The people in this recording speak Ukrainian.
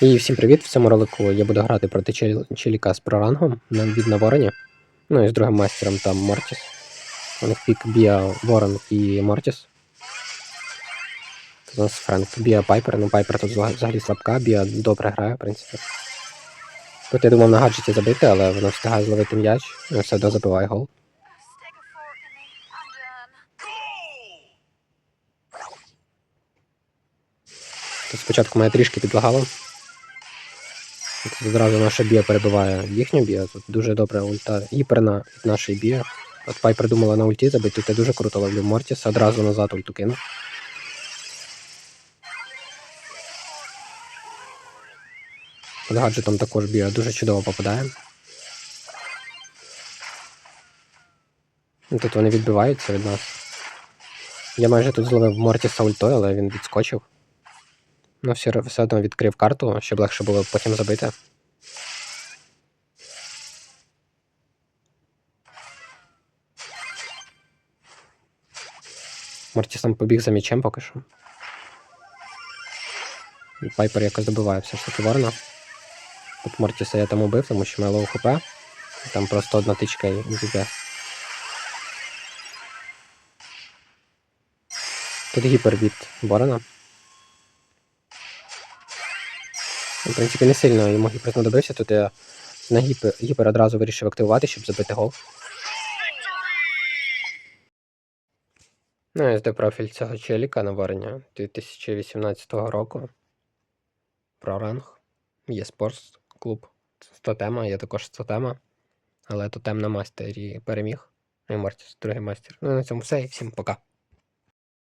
І всім привіт! В цьому ролику я буду грати проти чел- челіка з прорангом від на вороні. Ну і з другим мастером там Мортіс. У них пік Біа Ворон і Мортіс. Тут у нас Френк Біа Пайпер. Ну Пайпер тут взагалі слабка, Біа добре грає, в принципі. Тут я думав на гаджеті забити, але воно встигає зловити м'яч, і все одно забиває гол. Тут спочатку мене трішки підлагало. Тут одразу наша біа перебиває їхню біа. Тут дуже добра ульта гіперна від нашої біа. От Пай придумала на ульті забити, тут я дуже круто ловлю Мортіс, одразу назад ульту кину. Під гаджетом також біа дуже чудово попадає. Ну, Тут вони відбиваються від нас. Я майже тут зловив Мортіса ультою, але він відскочив. Ну, все, одно відкрив карту, щоб легше було потім забити. Мортіс побіг за м'ячем поки що. Пайпер якось добиває все ж таки Ворона. Тут Мортіса я там убив, тому що має лоу хп. Там просто одна тичка і він. Тут гіпер від Ворона. В принципі, не сильно йому гіпер знадобився. Тут я на гіпер, гіпер одразу вирішив активувати, щоб забити гол. Ну, SD профіль цього челіка на варення 2018 року. Про ранг. Є спортс клуб. Тотема, є також тотема. Але тотем на мастері переміг. І Мортіс, другий мастер. Ну, на цьому все і всім пока.